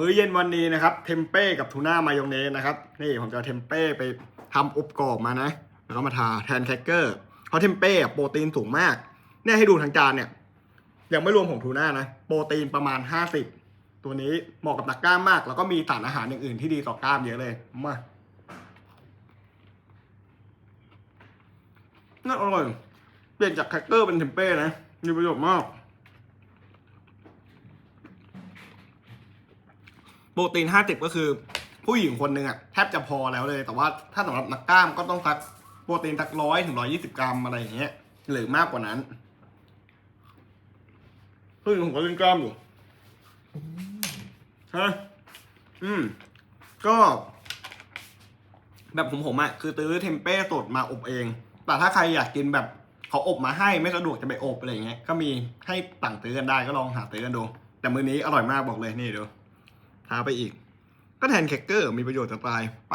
มื้อเย็นวันนี้นะครับเทมเป้กับทูน่ามายองเนสนะครับนี่ผมจะเอาเทมเป้ไปทำอบกรอบมานะ แล้วก็มาทาแทนแครกเกอร์เพราะเทมเป้โปรตีนสูงมากเนี่ยให้ดูทางจานเนี่ย ยังไม่รวมของทูน่านะ โปรตีนประมาณ 50 ตัวนี้เหมาะกับนักกล้ามมาก แล้วก็มีสารอาหารอย่างอื่นที่ดีต่อกล้ามเยอะเลยมาน่าอร่อยเปลี่ยนจากแครกเกอร์เป็นเทมเป้นะมีประโยชน์มาก ปรตีน50 ก็คือ ผู้หญิงคนหนึ่งอะแทบจะพอแล้วเลย แต่ว่าถ้าสำหรับนักกล้ามก็ต้องสักโปรตีนสักร้อยถึงร้อยี่สิบกรัมอะไรอย่างเงี้ย หรือมากกว่านั้นผู้หญิงผมก็เล่นกล้ามอยู่ฮะอืม ก็ แบบผมผมอะคือซื้อเทมเป้สดมาอบเอง แต่ถ้าใครอยากกินแบบเขาอบมาให้ไม่สะดวกจะไปอบอะไรอย่างเงี้ย ก็มีให้สั่งซื้อกันได้ก็ลองหาซื้อกันดู แต่มื้อนี้อร่อยมากบอกเลยนี่ดู ทาไปอีก ก็แทนแครกเกอร์มีประโยชน์จะตายไป